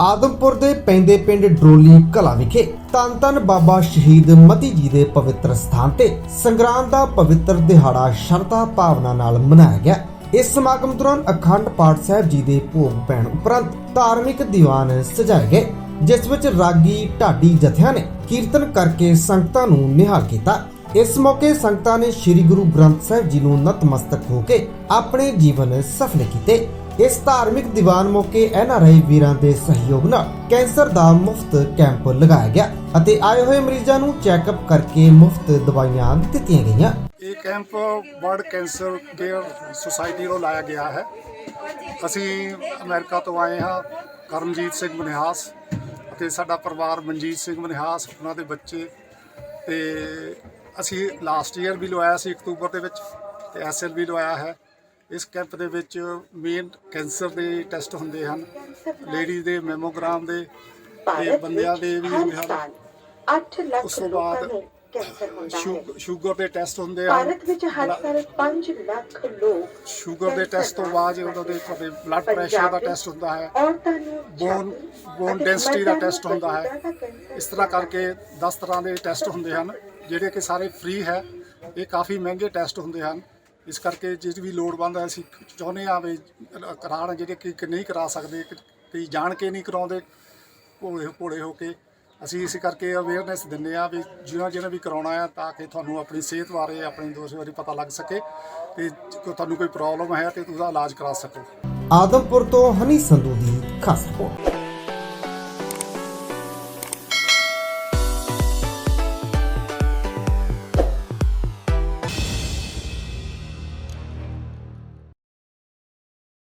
ਆਦਮਪੁਰ ਦੇ ਪੈਂਦੇ ਪਿੰਡ ਡਰੋਲੀ ਕਲਾ ਵਿਖੇ ਧੰਨ ਧੰਨ ਬਾਬਾ ਸ਼ਹੀਦ ਮਤੀ ਜੀ ਦੇ ਪਵਿੱਤਰ ਸਥਾਨ ਤੇ ਸੰਗਰਾਂਦ ਦਾ ਪਵਿੱਤਰ ਦਿਹਾੜਾ ਸ਼ਰਧਾ ਭਾਵਨਾ ਨਾਲ ਮਨਾਇਆ ਗਿਆ। ਇਸ ਸਮਾਗਮ ਦੌਰਾਨ ਅਖੰਡ ਪਾਠ ਸਾਹਿਬ ਜੀ ਦੇ ਭੋਗ ਪੈਣ ਉਪਰੰਤ ਧਾਰਮਿਕ ਦੀਵਾਨ ਸਜਾਏ ਗਏ, ਜਿਸ ਵਿੱਚ ਰਾਗੀ ਢਾਡੀ ਜਥਿਆਂ ਨੇ ਕੀਰਤਨ ਕਰਕੇ ਸੰਗਤਾਂ ਨੂੰ ਨਿਹਾਲ ਕੀਤਾ। ਇਸ ਮੌਕੇ ਸੰਗਤਾਂ ਨੇ ਸ੍ਰੀ ਗੁਰੂ ਗ੍ਰੰਥ ਸਾਹਿਬ ਜੀ ਨੂੰ ਨਤਮਸਤਕ ਹੋ ਕੇ ਆਪਣੇ ਜੀਵਨ ਸਫਲ ਕੀਤੇ। ਇਸ ਧਾਰਮਿਕ ਦੀਵਾਨ ਮੌਕੇ ਐਨਆਰਆਈ ਵੀਰਾਂ ਦੇ ਸਹਿਯੋਗ ਨਾਲ ਕੈਂਸਰ ਦਾ ਮੁਫਤ ਕੈਂਪ ਲਗਾਇਆ ਗਿਆ ਅਤੇ ਆਏ ਹੋਏ ਮਰੀਜ਼ਾਂ ਨੂੰ ਚੈੱਕਅਪ ਕਰਕੇ ਮੁਫਤ ਦਵਾਈਆਂ ਦਿੱਤੀਆਂ ਗਈਆਂ। ਇਹ camp world cancer care society ਵੱਲੋਂ ਲਾਇਆ ਗਿਆ ਹੈ। ਅਸੀਂ ਅਮਰੀਕਾ ਤੋਂ ਆਏ ਹਾਂ, ਕਰਮਜੀਤ ਸਿੰਘ ਮਨਿਹਾਸ ਅਤੇ ਸਾਡਾ ਪਰਿਵਾਰ ਮਨਜੀਤ ਸਿੰਘ ਮਨਿਹਾਸ, ਉਹਨਾਂ ਦੇ ਬੱਚੇ ਤੇ ਅਸੀਂ ਲਾਸਟ ਈਅਰ ਵੀ ਲਵਾਇਆ ਸੀ ਅਕਤੂਬਰ ਦੇ ਵਿੱਚ ਤੇ ਐਸਐਲ ਵੀ ਲਵਾਇਆ ਹੈ। ਇਸ ਕੈਂਪ ਦੇ ਵਿੱਚ ਮੇਨ ਕੈਂਸਰ ਦੇ ਟੈਸਟ ਹੁੰਦੇ ਹਨ ਲੇਡੀ ਦੇ ਮੈਮੋਗ੍ਰਾਮ ਦੇ ਤੇ ਬੰਦਿਆਂ ਦੇ ਵੀ ਹੁੰਦੇ ਹਨ। 8 ਲੱਖ ਉਸ ਤੋਂ ਲੋਕਾਂ ਬਾਅਦ ਨੂੰ ਕੈਂਸਰ ਹੁੰਦਾ ਹੈ। ਸ਼ੂਗਰ ਦੇ ਟੈਸਟ ਹੁੰਦੇ ਹਨ। ਭਾਰਤ ਵਿੱਚ ਹਰ ਸਾਲ 5 ਲੱਖ ਲੋਕ ਸ਼ੂਗਰ ਦੇ ਟੈਸਟ ਤੋਂ ਬਾਅਦ ਉਹਨਾਂ ਦੇ ਤੁਹਾਡੇ ਬਲੱਡ ਪ੍ਰੈਸ਼ਰ ਦਾ ਟੈਸਟ ਹੁੰਦਾ ਹੈ ਬੋਨ ਬੋਨ ਡੈਂਸਿਟੀ ਦਾ ਟੈਸਟ ਹੁੰਦਾ ਹੈ। ਇਸ ਤਰ੍ਹਾਂ ਕਰਕੇ 10 ਤਰ੍ਹਾਂ ਦੇ ਟੈਸਟ ਹੁੰਦੇ ਹਨ ਜਿਹੜੇ ਕਿ ਸਾਰੇ ਫ੍ਰੀ ਹੈ। ਇਹ ਕਾਫੀ ਮਹਿੰਗੇ ਟੈਸਟ ਹੁੰਦੇ ਹਨ। ਇਸ ਕਰਕੇ ਜਿਸ ਵੀ ਲੋੜਵੰਦ ਹੈ ਅਸੀਂ ਚਾਹੁੰਦੇ ਹਾਂ ਵੀ ਕਰਾਉਣ ਜਿਹੜੇ ਕਿ ਕਿ ਨਹੀਂ ਕਰਾ ਸਕਦੇ, ਕਿ- ਕਈ ਜਾਣ ਕੇ ਨਹੀਂ ਕਰਾਉਂਦੇ, ਭੋਲੇ ਭੋਲੇ ਹੋ ਕੇ। ਅਸੀਂ ਇਸ ਕਰਕੇ ਅਵੇਅਰਨੈਸ ਦਿੰਦੇ ਆ ਵੀ ਜਿਹਨਾਂ ਜਿਹਨਾਂ ਵੀ ਕਰਾਉਣਾ ਆ ਤਾਂ ਕਿ ਤੁਹਾਨੂੰ ਆਪਣੀ ਸਿਹਤ ਬਾਰੇ, ਆਪਣੇ ਦੋਸ਼ ਬਾਰੇ ਪਤਾ ਲੱਗ ਸਕੇ ਤੇ ਜੇ ਤੁਹਾਨੂੰ ਕੋਈ ਪ੍ਰੋਬਲਮ ਹੈ ਤੇ ਤੁਸੀਂ ਉਹਦਾ ਇਲਾਜ ਕਰਾ ਸਕੋ। ਆਦਮਪੁਰ ਤੋਂ ਹਨੀ ਸੰਧੂ ਦੀ ਖਾਸ ਰਿਪੋਰਟ।